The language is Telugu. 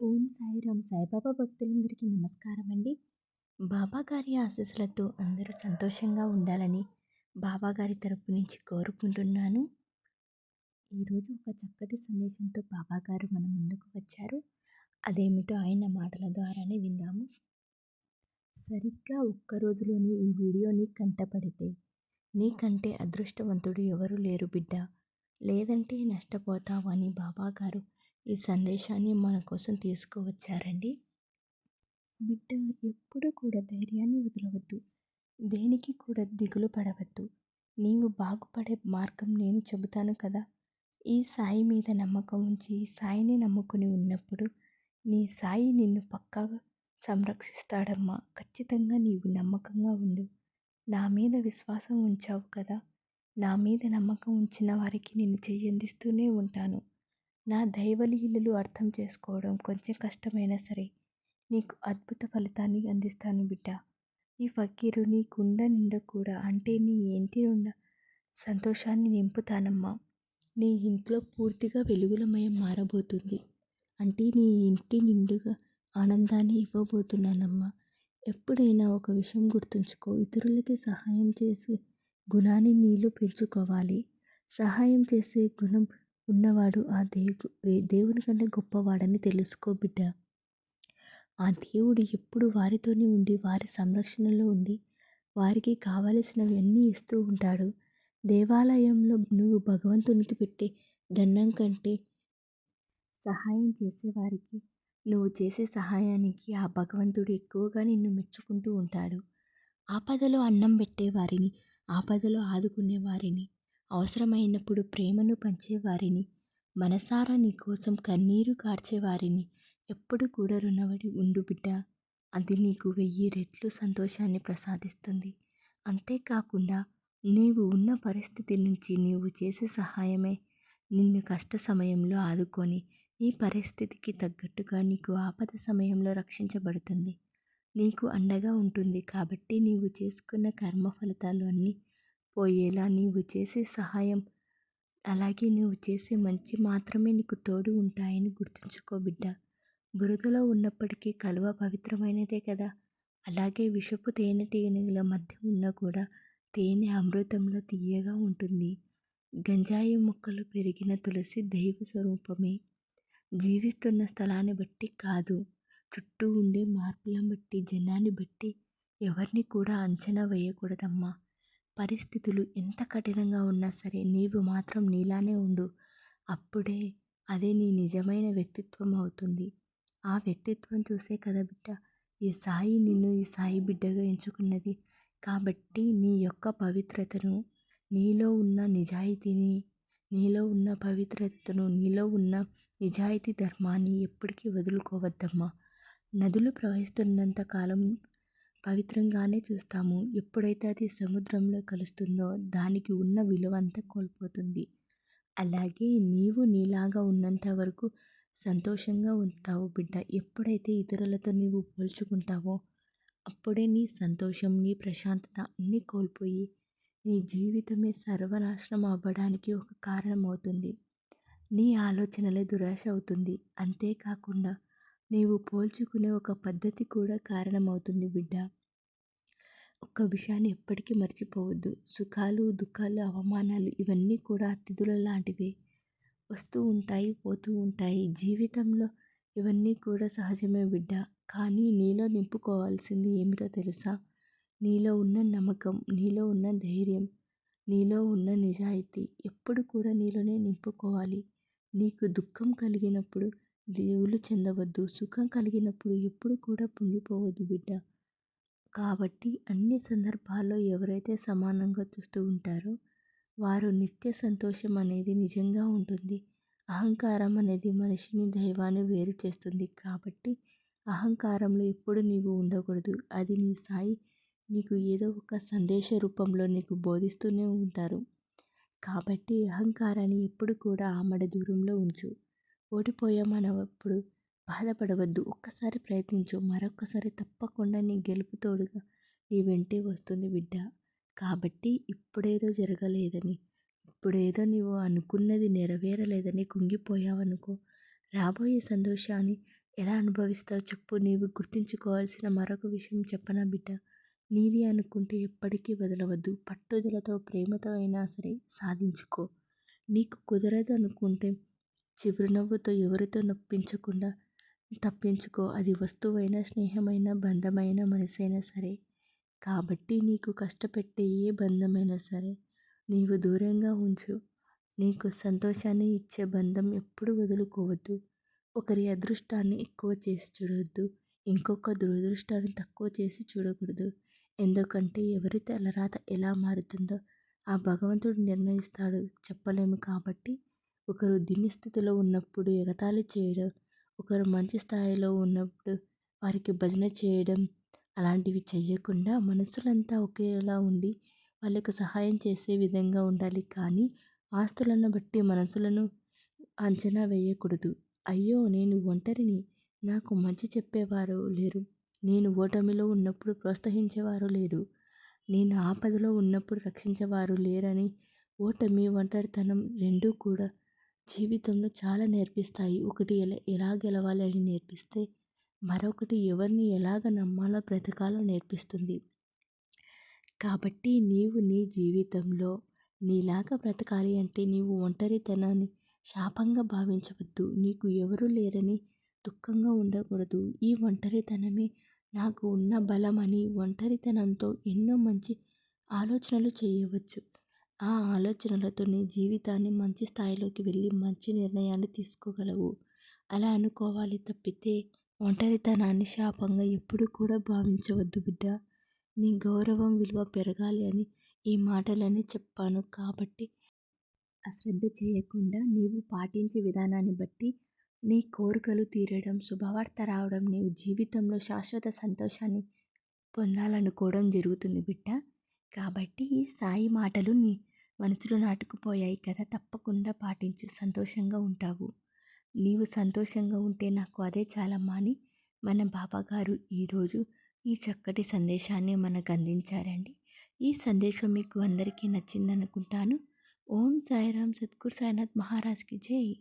ఓం సాయిరామ్. సాయిబాబా భక్తులందరికీ నమస్కారం అండి బాబాగారి ఆశీస్సులతో అందరూ సంతోషంగా ఉండాలని బాబాగారి తరపు నుంచి కోరుకుంటున్నాను. ఈరోజు ఒక చక్కటి సందేశంతో బాబాగారు మన ముందుకు వచ్చారు. అదేమిటో ఆయన మాటల ద్వారానే విందాము. సరిగ్గా ఒక్క రోజులోని ఈ వీడియోని కంటపడితే నీకంటే అదృష్టవంతుడు ఎవరు లేరు బిడ్డ. లేదంటే నష్టపోతావు అని గారు ఈ సందేశాన్ని మన కోసం తీసుకువచ్చారండి. బిడ్డ ఎప్పుడు కూడా ధైర్యాన్ని వదలవద్దు. దేనికి కూడా దిగులు పడవద్దు. నీవు బాగుపడే మార్గం నేను చెబుతాను కదా. ఈ సాయి మీద నమ్మకం ఉంచి ఈ సాయిని నమ్ముకుని ఉన్నప్పుడు నీ సాయి నిన్ను పక్కాగా సంరక్షిస్తాడమ్మా. ఖచ్చితంగా నీవు నమ్మకంగా ఉండు. నా మీద విశ్వాసం ఉంచావు కదా. నా మీద నమ్మకం ఉంచిన వారికి నేను చెయ్యందిస్తూనే ఉంటాను. నా దైవలీలలు అర్థం చేసుకోవడం కొంచెం కష్టమైనా సరే నీకు అద్భుత ఫలితాన్ని అందిస్తాను బిడ్డ. ఈ ఫకీరు నీ కుండ నిండా కూడా అంటే నీ ఇంటి నుండా సంతోషాన్ని నింపుతానమ్మా. నీ ఇంట్లో పూర్తిగా వెలుగులమయం మారబోతుంది. అంటే నీ ఇంటి నిండుగా ఆనందాన్ని ఇవ్వబోతున్నానమ్మా. ఎప్పుడైనా ఒక విషయం గుర్తుంచుకో. ఇతరులకి సహాయం చేసే గుణాన్ని నీలో పెంచుకోవాలి. సహాయం చేసే గుణం ఉన్నవాడు ఆ దేవు దేవుని కంటే గొప్పవాడని తెలుసుకో బిడ్డ. ఆ దేవుడు ఎప్పుడు వారితోనే ఉండి వారి సంరక్షణలో ఉండి వారికి కావలసినవి అన్నీ ఇస్తూ ఉంటాడు. దేవాలయంలో నువ్వు భగవంతునికి పెట్టే దండం కంటే సహాయం చేసేవారికి నువ్వు చేసే సహాయానికి ఆ భగవంతుడు ఎక్కువగా నిన్ను మెచ్చుకుంటూ ఉంటాడు. ఆపదలో అన్నం పెట్టేవారిని ఆపదలో ఆదుకునే వారిని అవసరమైనప్పుడు ప్రేమను పంచేవారిని మనసారా నీ కోసం కన్నీరు కార్చేవారిని ఎప్పుడు కూడా రుణపడి ఉండు బిడ్డ. అది నీకు వెయ్యి రెట్లు సంతోషాన్ని ప్రసాదిస్తుంది. అంతేకాకుండా నీవు ఉన్న పరిస్థితి నుంచి నీవు చేసే సహాయమే నిన్ను కష్ట సమయంలో ఆదుకొని ఈ పరిస్థితికి తగ్గట్టుగా నీకు ఆపద సమయంలో రక్షించబడుతుంది. నీకు అండగా ఉంటుంది కాబట్టి నీవు చేసుకున్న కర్మ ఫలితాలు అన్నీ పోయేలా నీవు చేసే సహాయం అలాగే నువ్వు చేసే మంచి మాత్రమే నీకు తోడు ఉంటాయని గుర్తుంచుకో బిడ్డ. బురదలో ఉన్నప్పటికీ కలువ పవిత్రమైనదే కదా. అలాగే విషపు తేనెటీగల మధ్య ఉన్నా కూడా తేనె అమృతంలో తీయగా ఉంటుంది. గంజాయి మొక్కలు పెరిగిన తులసి దైవ స్వరూపమే. జీవిస్తున్న స్థలాన్ని బట్టి కాదు చుట్టూ ఉండే మార్పులను బట్టి జనాన్ని బట్టి ఎవరిని కూడా అంచనా వేయకూడదమ్మా. పరిస్థితులు ఎంత కఠినంగా ఉన్నా సరే నీవు మాత్రం నీలానే ఉండు. అప్పుడే అదే నీ నిజమైన వ్యక్తిత్వం అవుతుంది. ఆ వ్యక్తిత్వం చూసే కదా బిడ్డ ఈ సాయి నిన్ను ఈ సాయి బిడ్డగా ఎంచుకున్నది. కాబట్టి నీ యొక్క పవిత్రతను నీలో ఉన్న నిజాయితీని నీలో ఉన్న పవిత్రతను నీలో ఉన్న నిజాయితీ ధర్మాన్ని ఎప్పటికీ వదులుకోవద్దమ్మా. నదులు ప్రవహిస్తున్నంత కాలం పవిత్రంగానే చూస్తాము. ఎప్పుడైతే అది సముద్రంలో కలుస్తుందో దానికి ఉన్న విలువ అంతా కోల్పోతుంది. అలాగే నీవు నీలాగా ఉన్నంత వరకు సంతోషంగా ఉంటావు బిడ్డ. ఎప్పుడైతే ఇతరులతో నీవు పోల్చుకుంటావో అప్పుడే నీ సంతోషం నీ ప్రశాంతత అన్నీ కోల్పోయి నీ జీవితమే సర్వనాశనం అవ్వడానికి ఒక కారణం అవుతుంది నీ ఆలోచనలే దురాశ అవుతుంది. అంతేకాకుండా నీవు పోల్చుకునే ఒక పద్ధతి కూడా కారణమవుతుంది బిడ్డ. ఒక్క విషయాన్ని ఎప్పటికీ మర్చిపోవద్దు. సుఖాలు దుఃఖాలు అవమానాలు ఇవన్నీ కూడా అతిథుల లాంటివే. వస్తూ ఉంటాయి పోతూ ఉంటాయి. జీవితంలో ఇవన్నీ కూడా సహజమే బిడ్డ. కానీ నీలో నింపుకోవాల్సింది ఏమిటో తెలుసా? నీలో ఉన్న నమ్మకం నీలో ఉన్న ధైర్యం నీలో ఉన్న నిజాయితీ ఎప్పుడు కూడా నీలోనే నింపుకోవాలి. నీకు దుఃఖం కలిగినప్పుడు దిగులు చెందవద్దు. సుఖం కలిగినప్పుడు ఎప్పుడు కూడా పొంగిపోవద్దు బిడ్డ. కాబట్టి అన్ని సందర్భాల్లో ఎవరైతే సమానంగా చూస్తూ ఉంటారో వారు నిత్య సంతోషం అనేది నిజంగా ఉంటుంది. అహంకారం అనేది మనిషిని దైవాన్ని వేరు చేస్తుంది. కాబట్టి అహంకారంలో ఎప్పుడు నీవు ఉండకూడదు. అది నీ సాయి. నీకు ఏదో ఒక సందేశ రూపంలో నీకు బోధిస్తూనే ఉంటారు. కాబట్టి అహంకారాన్ని ఎప్పుడు కూడా ఆమడ దూరంలో ఉంచు. ఓడిపోయామన్నప్పుడు బాధపడవద్దు. ఒక్కసారి ప్రయత్నించు. మరొక్కసారి తప్పకుండా నీ గెలుపు తోడుగా నీ వెంటే వస్తుంది బిడ్డ. కాబట్టి ఇప్పుడేదో జరగలేదని ఇప్పుడేదో నీవు అనుకున్నది నెరవేరలేదని కుంగిపోయావనుకో రాబోయే సంతోషాన్ని ఎలా అనుభవిస్తావు చెప్పు. నీవు గుర్తుంచుకోవాల్సిన మరొక విషయం చెప్పనా బిడ్డ. నీది అనుకుంటే ఎప్పటికీ వదలవద్దు. పట్టుదలతో ప్రేమతో అయినా సరే సాధించుకో. నీకు కుదరదు అనుకుంటే చిరునవ్వుతో ఎవరితో నొప్పించకుండా తప్పించుకో. అది వస్తువైనా స్నేహమైన బంధమైన మనసైనా సరే. కాబట్టి నీకు కష్టపెట్టే ఏ బంధమైనా సరే నీవు దూరంగా ఉంచు. నీకు సంతోషాన్ని ఇచ్చే బంధం ఎప్పుడు వదులుకోవద్దు. ఒకరి అదృష్టాన్ని ఎక్కువ చేసి చూడవద్దు ఇంకొక దురదృష్టాన్ని తక్కువ చేసి చూడకూడదు. ఎందుకంటే ఎవరి తలరాత ఎలా మారుతుందో ఆ భగవంతుడు నిర్ణయిస్తాడు. చెప్పలేము కాబట్టి ఒకరు దిని స్థితిలో ఉన్నప్పుడు ఎగతాళి చేయడం ఒకరు మంచి స్థాయిలో ఉన్నప్పుడు వారికి భజన చేయడం అలాంటివి చేయకుండా మనసులంతా ఒకేలా ఉండి వాళ్ళకు సహాయం చేసే విధంగా ఉండాలి. కానీ ఆస్తులను బట్టి మనసులను అంచనా వేయకూడదు. అయ్యో నేను ఒంటరిని నాకు మంచి చెప్పేవారు లేరు. నేను ఓటమిలో ఉన్నప్పుడు ప్రోత్సహించేవారు లేరు. నేను ఆపదలో ఉన్నప్పుడు రక్షించేవారు లేరని ఓటమి ఒంటరితనం రెండూ కూడా జీవితంలో చాలా నేర్పిస్తాయి. ఒకటి ఎలా ఎలా గెలవాలని నేర్పిస్తే మరొకటి ఎవరిని ఎలాగ నమ్మాలో బ్రతకాలో నేర్పిస్తుంది. కాబట్టి నీవు నీ జీవితంలో నీలాగా బ్రతకాలి అంటే నీవు ఒంటరితనాన్ని శాపంగా భావించవద్దు. నీకు ఎవరు లేరని దుఃఖంగా ఉండకూడదు. ఈ ఒంటరితనమే నాకు ఉన్న బలమని ఒంటరితనంతో ఎన్నో మంచి ఆలోచనలు చేయవచ్చు. ఆ ఆలోచనలతో నీ జీవితాన్ని మంచి స్థాయిలోకి వెళ్ళి మంచి నిర్ణయాన్ని తీసుకోగలవు. అలా అనుకోవాలి తప్పితే ఒంటరితనాన్ని శాపంగా ఎప్పుడు కూడా భావించవద్దు బిడ్డ. నీ గౌరవం విలువ పెరగాలి అని ఈ మాటలని చెప్పాను కాబట్టి అశ్రద్ధ చేయకుండా నీవు పాటించే విధానాన్ని బట్టి నీ కోరికలు తీరడం శుభవార్త రావడం నీవు జీవితంలో శాశ్వత సంతోషాన్ని పొందాలనుకోవడం జరుగుతుంది బిడ్డ. కాబట్టి ఈ సాయి మాటలు నీ మనసులో నాటుకుపోయాయి కదా తప్పకుండా పాటించు. సంతోషంగా ఉంటావు. నీవు సంతోషంగా ఉంటే నాకు అదే చాలమ్మా అని మన బాబాగారు ఈరోజు ఈ చక్కటి సందేశాన్ని మనకు అందించారండి. ఈ సందేశం మీకు అందరికీ నచ్చిందనుకుంటాను. ఓం సాయిరామ్ సద్గురు సాయినాథ్ మహారాజ్కి జై.